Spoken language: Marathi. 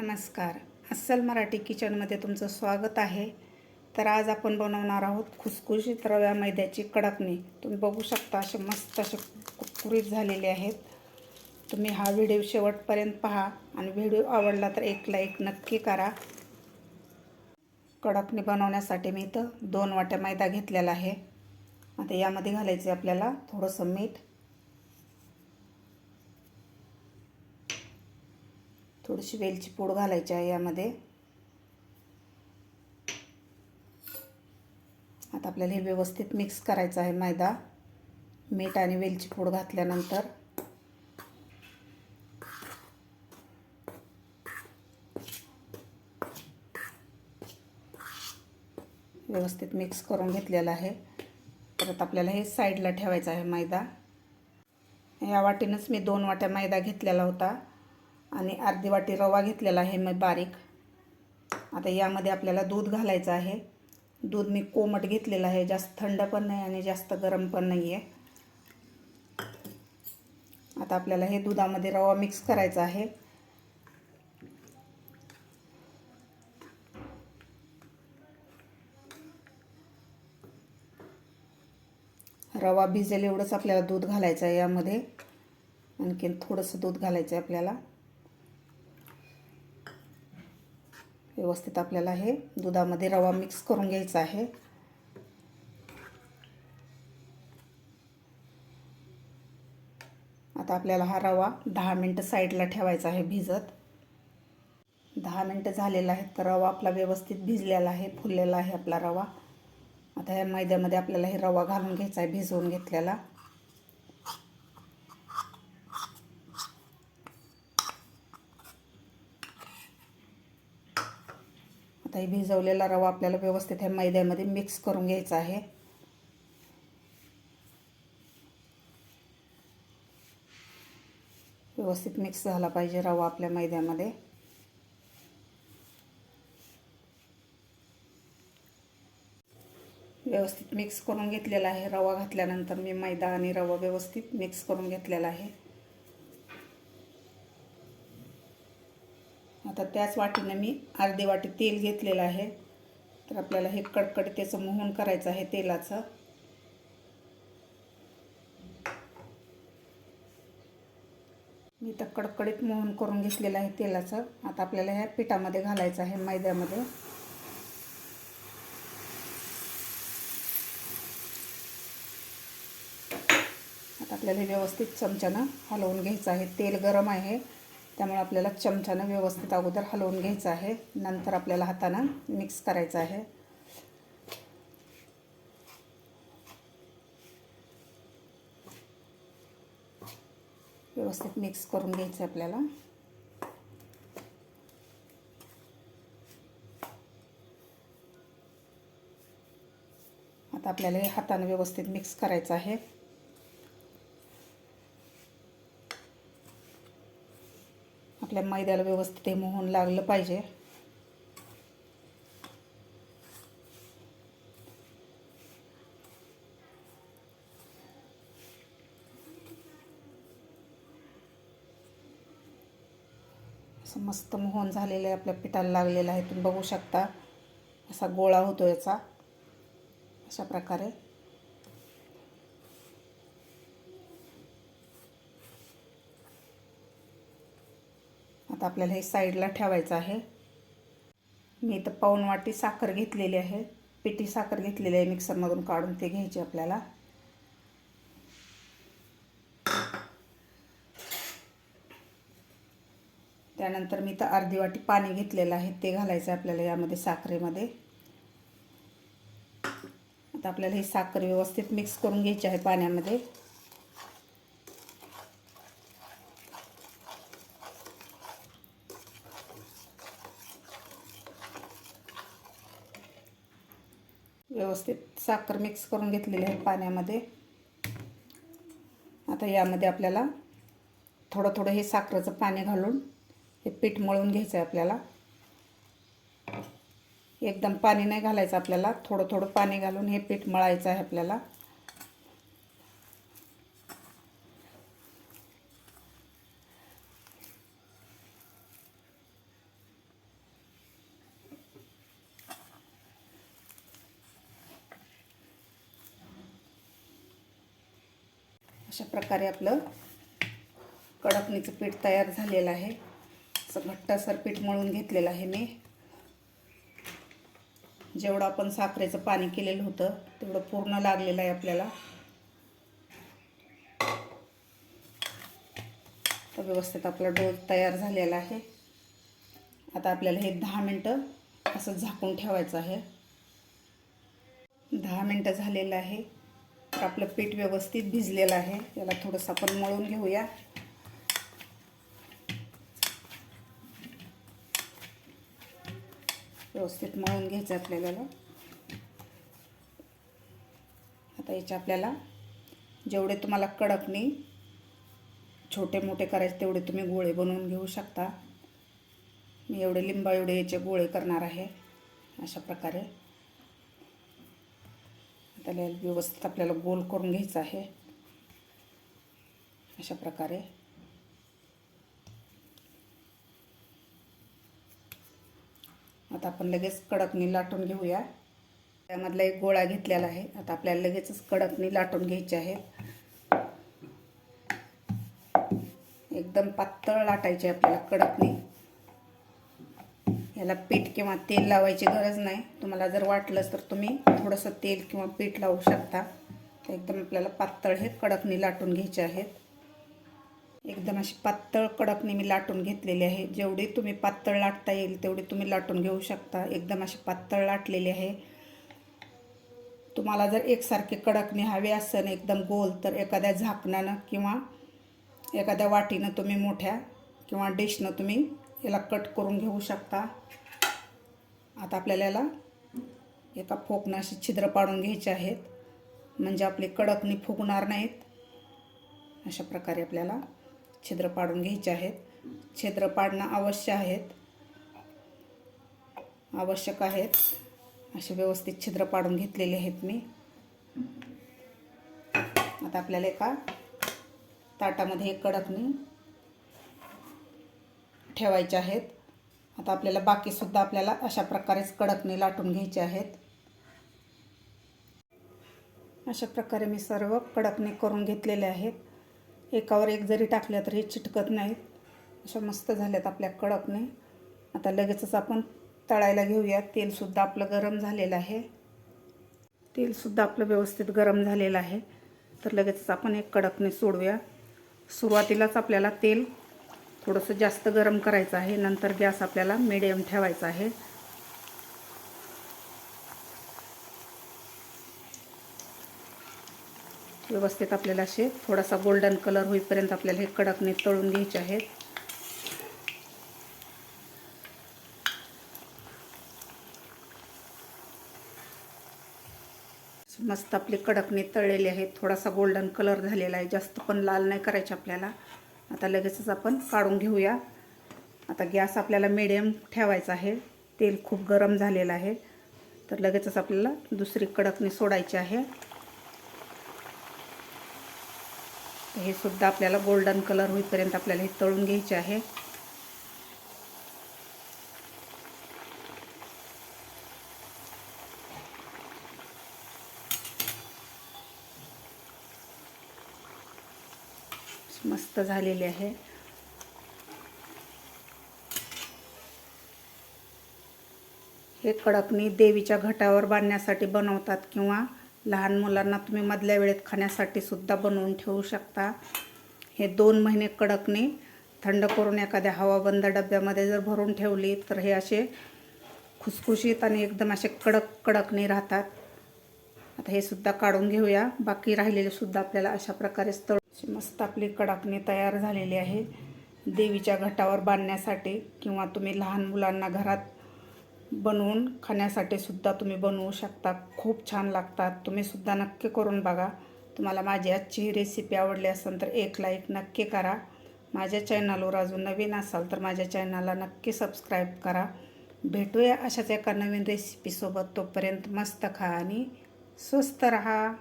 नमस्कार. अस्सल मराठी किचनमध्ये तुमचं स्वागत आहे. तर आज आपण बनवणार आहोत खुसखुशीत रव्या मैद्याची कडकणी. तुम्ही बघू शकता असे मस्त असे कुरकुरीत झालेले आहेत. तुम्ही हा व्हिडिओ शेवटपर्यंत पहा आणि व्हिडिओ आवडला तर एक लाईक नक्की करा. कडकणी बनवण्यासाठी मी इथं दोन वाट्या मैदा घेतलेला आहे. आता यामध्ये घालायचे आपल्याला थोडंसं मीठ. थोडीशी वेलची पूड घालायची आहे यामध्ये. आता आपल्याला हे व्यवस्थित मिक्स करायचं आहे मैदा मीठ आणि वेलची पूड घातल्यानंतर. व्यवस्थित मिक्स करून घेतलेलं आहे. परत आपल्याला हे साईडला ठेवायचं आहे मैदा. या वाटीनंच मी दोन वाट्या मैदा घेतलेला होता. आणि अर्धी वाटी रवा घेतलेला आहे मग बारीक. आता यामध्ये आपल्याला दूध घालायचं आहे. दूध मी कोमट घेतलेलं आहे. जास्त थंड पण नाही आणि जास्त गरम पण नाही आहे आता आपल्याला हे दुधामध्ये रवा मिक्स करायचा आहे. रवा भिजेल एवढंच आपल्याला दूध घालायचं आहे यामध्ये. आणखीन थोडंसं दूध घालायचं आहे आपल्याला. व्यवस्थित आपल्याला हे दुधामध्ये रवा मिक्स करून घ्यायचा आहे. आता आपल्याला हा रवा दहा मिनटं साईडला ठेवायचा आहे भिजत. दहा मिनटं झालेला आहे तर रवा आपला व्यवस्थित भिजलेला आहे फुललेला आहे आपला रवा. आता या मैद्यामध्ये आपल्याला हे रवा घालून घ्यायचा आहे भिजवून घेतलेला. आता हे भिजवलेला रवा आपल्याला व्यवस्थित ह्या मैद्यामध्ये मिक्स करून घ्यायचा आहे. व्यवस्थित मिक्स झाला पाहिजे रवा आपल्या मैद्यामध्ये. व्यवस्थित मिक्स करून घेतलेला आहे. रवा घातल्यानंतर मी मैदा आणि रवा व्यवस्थित मिक्स करून घेतलेला आहे. आता त्याच वाटीनं मी अर्धी वाटी तेल घेतलेलं आहे. तर आपल्याला हे कडकड त्याचं मोहन करायचं आहे तेलाचं. मी तर कडकडीत मोहन करून घेतलेलं आहे तेलाचं. आता आपल्याला ह्या पिठामध्ये घालायचं आहे मैद्यामध्ये. आता आपल्याला व्यवस्थित चमच्यानं हलवून घ्यायचं आहे. तेल गरम आहे. त्यामुळे आपल्याला चमच्यानं व्यवस्थित अगोदर हलवून घ्यायचं आहे. नंतर आपल्याला हातानं मिक्स करायचं आहे. व्यवस्थित मिक्स करून घ्यायचं आपल्याला. आता आपल्याला हे हातानं व्यवस्थित मिक्स करायचं आहे. आपल्या मैद्याला व्यवस्थित हे मोहन लागलं पाहिजे. असं मस्त मोहन झालेलं आहे आपल्या पिठाला लागलेलं आहे. तुम्ही बघू शकता असा गोळा होतो याचा. अशा प्रकारे. आता आपल्याला हे साईडला ठेवायचं आहे. मी इथं पाऊन वाटी साखर घेतलेली आहे. पिठी साखर घेतलेली आहे मिक्सरमधून काढून ते घ्यायची आपल्याला. त्यानंतर मी तर अर्धी वाटी पाणी घेतलेलं आहे. ते घालायचं आहे आपल्याला यामध्ये साखरेमध्ये. आता आपल्याला ही साखर व्यवस्थित मिक्स करून घ्यायची आहे पाण्यामध्ये व्यवस्थित साखर मिक्स करून घेतलेली आहे पाण्यामध्ये. आता यामध्ये आपल्याला थोडं थोडं हे साखरेचं पाणी घालून हे पीठ मळून घ्यायचं आहे आपल्याला. एकदम पाणी नाही घालायचं आपल्याला थोडं थोडं पाणी घालून हे पीठ मळायचं आहे आपल्याला. अशा प्रकारे आपलं कडकणीचं पीठ तयार झालेलं आहे. असं घट्टसर पीठ मळून घेतलेलं आहे मी. जेवढं आपण साखरेचं पाणी केलेलं होतं तेवढं पूर्ण लागलेलं आहे आपल्याला. तर व्यवस्थित आपला डोस तयार झालेला आहे. आता आपल्याला हे दहा मिनटं असं झाकून ठेवायचं आहे. दहा मिनटं झालेलं आहे. आपलं पीठ व्यवस्थित भिजलेलं आहे. याला थोडंसं आपण मळून घेऊया. व्यवस्थित मळून घ्यायचं आपल्याला. आता याच्या आपल्याला जेवढे तुम्हाला कडकनी छोटे मोठे करायचे तेवढे तुम्ही गोळे बनवून घेऊ शकता. मी एवढे लिंबा एवढे याचे गोळे करणार आहे. अशा प्रकारे. त्याला व्यवस्थित आपल्याला गोल करून घ्यायचं आहे. अशा प्रकारे. आता आपण लगेच कडकणी लाटून घेऊया. त्यामधला एक गोळा घेतलेला आहे. आता आपल्याला लगेचच कडकणी लाटून घ्यायची आहे. एकदम पातळ लाटायची आपल्याला कडकणी. याला पीठ किंवा तेल लावायची गरज नाही. तुम्हाला जर वाटलंच तर तुम्ही थोडंसं तेल किंवा पीठ लावू शकता. एकदम आपल्याला पातळ हे कडकणी लाटून घ्यायचे आहेत. एकदम अशी पातळ कडकणी मी लाटून घेतलेली आहे. जेवढी तुम्ही पातळ लाटता येईल तेवढी तुम्ही लाटून घेऊ शकता. एकदम अशी पातळ लाटलेली आहे. तुम्हाला जर एकसारखे कडकणी हवे असेल एकदम गोल तर एखाद्या झाकणानं किंवा एखाद्या वाटीनं तुम्ही मोठ्या किंवा डिशनं तुम्ही याला कट करून घेऊ शकता. आता आपल्याला याला एका फोकनं अशी छिद्र पाडून घ्यायचे आहेत. म्हणजे आपली कडकणी फुगणार नाहीत. अशा प्रकारे आपल्याला छिद्र पाडून घ्यायचे आहेत. छिद्र पाडणं आवश्यक आहेत. आवश्यक आहेत. असे व्यवस्थित छिद्र पाडून घेतलेले आहेत मी. आता आपल्याला एका ताटामध्ये कडकणी ठेवायचे आहेत. आता आपल्याला बाकीसुद्धा आपल्याला अशा प्रकारेच कडकने लाटून घ्यायचे आहेत. अशा प्रकारे मी सर्व कडकने करून घेतलेले आहेत. एकावर एक जरी टाकल्या तरी चिटकत नाहीत. अशा मस्त झाल्यात आपल्या कडकने आता लगेचच आपण तळायला घेऊया. तेलसुद्धा आपलं गरम झालेलं आहे. तेलसुद्धा आपलं व्यवस्थित गरम झालेलं आहे. तर लगेचच आपण एक कडकने सोडूया. सुरुवातीलाच आपल्याला तेल थोडंसं जास्त गरम करायचं आहे. नंतर गॅस आपल्याला मिडियम ठेवायचा आहे. व्यवस्थित आपल्याला असे थोडासा गोल्डन कलर होईपर्यंत आपल्याला हे कडकने तळून घ्यायचे आहेत. मस्त आपले कडकने तळलेले आहेत. थोडासा गोल्डन कलर झालेला आहे. जास्त पण लाल नाही करायचे आपल्याला. आता लगेचच आपण काढून घेऊया. आता गॅस आपल्याला मिडियम ठेवायचा आहे. तेल खूप गरम झालेलं आहे. तर लगेचच आपल्याला दुसरी कडकणी सोडायची आहे. हे सुद्धा आपल्याला गोल्डन कलर होईपर्यंत आपल्याला हे तळून घ्यायचे आहे. मस्त झालेली आहे. हे कडकणी देवीच्या घटावर बांधण्यासाठी बनवतात किंवा लहान मुलांना तुम्ही मधल्या वेळेत खाण्यासाठी सुद्धा बनवून ठेवू शकता. हे दोन महिने कडकणी थंड करून एखाद्या हवाबंद डब्यामध्ये जर भरून ठेवली तर हे असे खुसखुशीत आणि एकदम असे कडक कडकणी राहतात. आता हे सुद्धा काढून घेऊया. बाकी राहिलेले सुद्धा आपल्याला अशा प्रकारे तळ मस्त आपली कडाकणी तयार झालेली आहे. देवीच्या घटावर बांधण्यासाठी किंवा तुम्ही लहान मुलांना घरात बनवून खाण्यासाठी सुद्धा तुम्ही बनवू शकता. खूप छान लागतात. तुम्ही सुद्धा नक्की करून बघा. तुम्हाला माझी आजची ही रेसिपी आवडली असेल तर एक लाईक नक्की करा. माझ्या चॅनलवर अजून नवीन असाल तर माझ्या चॅनलला नक्की सबस्क्राईब करा. भेटूया अशाच एका नवीन रेसिपीसोबत तोपर्यंत मस्त खा आणि स्वस्त रहा.